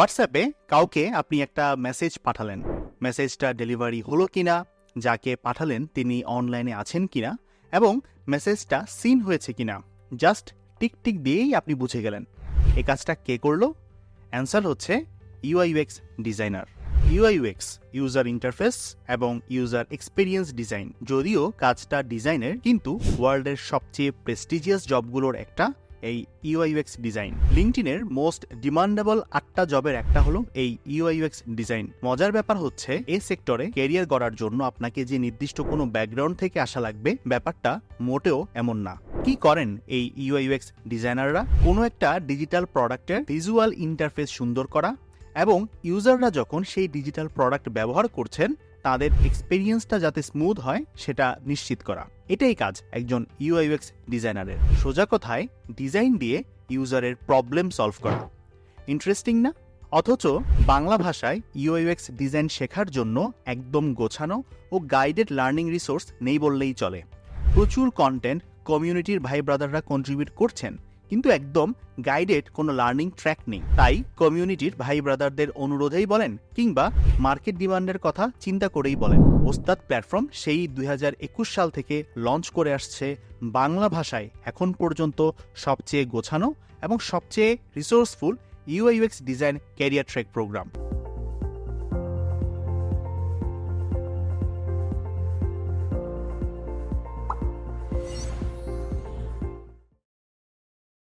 হোয়াটসঅ্যাপে কাউকে আপনি একটা মেসেজ পাঠালেন। মেসেজটা ডেলিভারি হলো কিনা, যাকে পাঠালেন তিনি অনলাইনে আছেন কিনা, এবং মেসেজটা সিন হয়েছে কিনা জাস্ট টিক টিক দিয়েই আপনি বুঝে গেলেন। এই কাজটা কে করল? অ্যান্সার হচ্ছে UI UX designer UI UX user interface এবং ইউজার এক্সপিরিয়েন্স ডিজাইন যদিও কাজটা ডিজাইনের কিন্তু ওয়ার্ল্ডের সবচেয়ে প্রেস্টিজিয়াস জবগুলোর একটা এই ইউআইউএক্স ডিজাইন লিঙ্কটিনের মোস্ট ডিমান্ডেবল আটটা জবের একটা হলো এই ইউআইউএক্স ডিজাইন মজার ব্যাপার হচ্ছে, এ সেক্টরে ক্যারিয়ার গড়ার জন্য আপনাকে যে নির্দিষ্ট কোনো ব্যাকগ্রাউন্ড থেকে আসা লাগবে, ব্যাপারটা মোটেও এমন না। কি করেন এই ইউআইউএক্স ডিজাইনাররা কোনো একটা ডিজিটাল প্রোডাক্টের ভিজুয়াল ইন্টারফেস সুন্দর করা এবং ইউজাররা যখন সেই ডিজিটাল প্রোডাক্ট ব্যবহার করছেন তাদের এক্সপিরিয়েন্সটা যাতে স্মুথ হয়, সেটা নিশ্চিত করা। এটাই কাজ একজন ইউআইউএক্স ডিজাইনারের সোজা কথায় ডিজাইন দিয়ে ইউজারের প্রবলেম সলভ করা। ইন্টারেস্টিং না? অথচ বাংলা ভাষায় ইউআইউএক্স ডিজাইন শেখার জন্য একদম গোছানো ও গাইডেড লার্নিং রিসোর্স নেই বললেই চলে। প্রচুর কন্টেন্ট কমিউনিটির ভাই ব্রাদাররা কন্ট্রিবিউট করছেন। কিন্তু একদম গাইডেড কোনো লার্নিং ট্র্যাক নেই। তাই কমিউনিটির ভাই ব্রাদারদের অনুরোধেই বলেন কিংবা মার্কেট ডিমান্ডের কথা চিন্তা করেই বলেন। ওস্তাদ প্ল্যাটফর্ম সেই দুই হাজার একুশ সাল থেকে লঞ্চ করে আসছে বাংলা ভাষায়। এখন পর্যন্ত সবচেয়ে গোছানো এবং সবচেয়ে resourceful UI UX design career track program